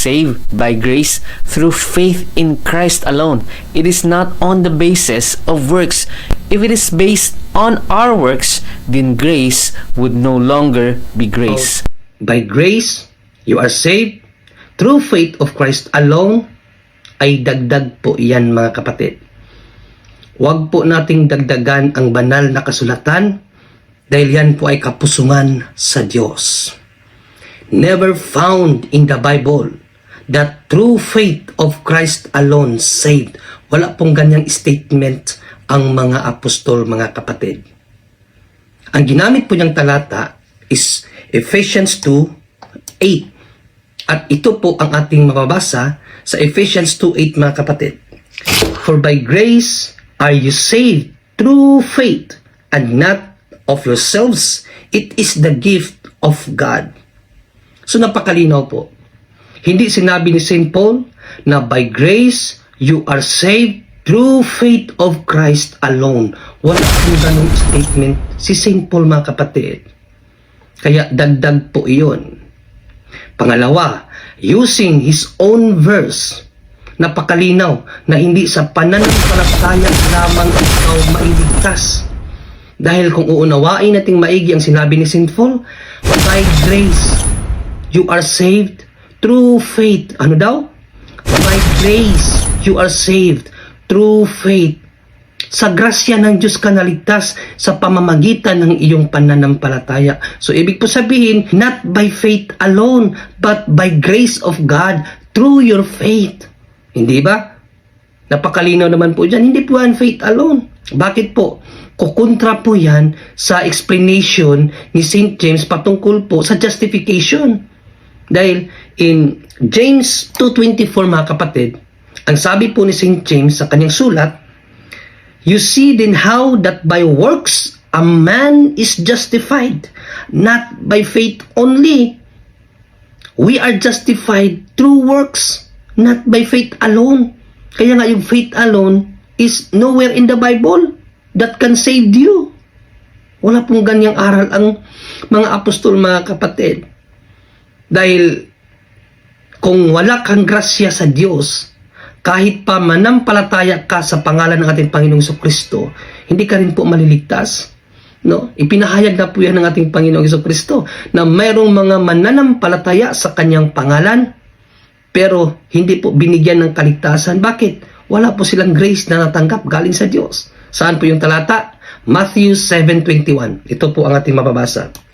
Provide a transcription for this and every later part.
saved by grace through faith in Christ alone. It is not on the basis of works. If it is based on our works, then grace would no longer be grace. By grace, you are saved through faith of Christ alone ay dagdag po yan mga kapatid. Huwag po nating dagdagan ang banal na kasulatan dahil yan po ay kapusungan sa Diyos. Never found in the Bible that through faith of Christ alone saved. Wala pong ganyang statement ang mga apostol, mga kapatid. Ang ginamit po niyang talata is Ephesians 2, 8. At ito po ang ating mababasa sa Ephesians 2.8 mga kapatid. For by grace are you saved through faith and not of yourselves. It is the gift of God. So napakalinaw po. Hindi sinabi ni St. Paul na by grace you are saved through faith of Christ alone. Wala pong ganong statement si St. Paul mga kapatid. Kaya dagdag po iyon. Pangalawa, using his own verse, napakalinaw na hindi sa pananampalataya lamang ikaw mailigtas. Dahil kung uunawain nating maigi ang sinabi ni St. Paul, by grace, you are saved through faith. Ano daw? By grace, you are saved through faith. Sa grasya ng Diyos ka naligtas sa pamamagitan ng iyong pananampalataya. So, ibig po sabihin, not by faith alone, but by grace of God through your faith. Hindi ba? Napakalinaw naman po dyan. Hindi po yan faith alone. Bakit po? Kukontra po yan sa explanation ni St. James patungkol po sa justification. Dahil in James 2.24 mga kapatid, ang sabi po ni St. James sa kanyang sulat, You see then how that by works a man is justified, not by faith only. We are justified through works, not by faith alone. Kaya nga yung faith alone is nowhere in the Bible that can save you. Wala pong ganyang aral ang mga apostol, mga kapatid. Dahil kung wala kang grasya sa Diyos, kahit pa manampalataya ka sa pangalan ng ating Panginoong Kristo, hindi ka rin po maliligtas. No? Ipinahayag na po yan ng ating Panginoong Kristo na mayroong mga mananampalataya sa kanyang pangalan, pero hindi po binigyan ng kaligtasan. Bakit? Wala po silang grace na natanggap galing sa Diyos. Saan po yung talata? Matthew 7.21. Ito po ang ating mababasa.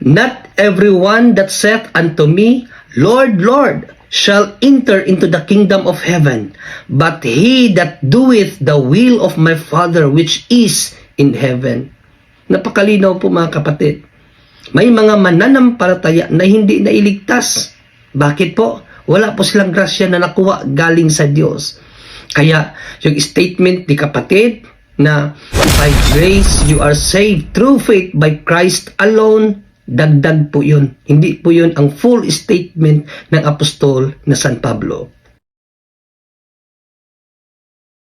Not everyone that saith unto me, Lord, Lord, shall enter into the kingdom of heaven, but he that doeth the will of my Father which is in heaven. Napakalinaw po mga kapatid. May mga mananampalataya na hindi nailigtas. Bakit po? Wala po silang grasya na nakuha galing sa Diyos. Kaya yung statement ni kapatid na by grace you are saved through faith by Christ alone, dagdag po yun. Hindi po yun ang full statement ng apostol na San Pablo.